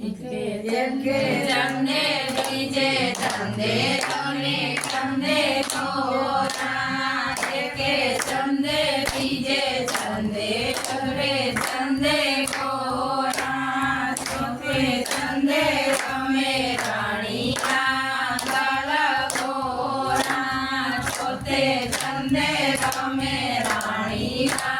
કે કે ચંદે બીજે ચંદે તમે ચંદે કોરા એકે ચંદે બીજે ચંદે ચરે ચંદે કોરા ચોથે ચંદે તમે ચોથે ચંદે તમે રાણીયા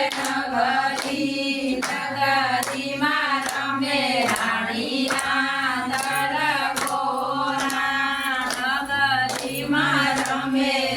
Amém.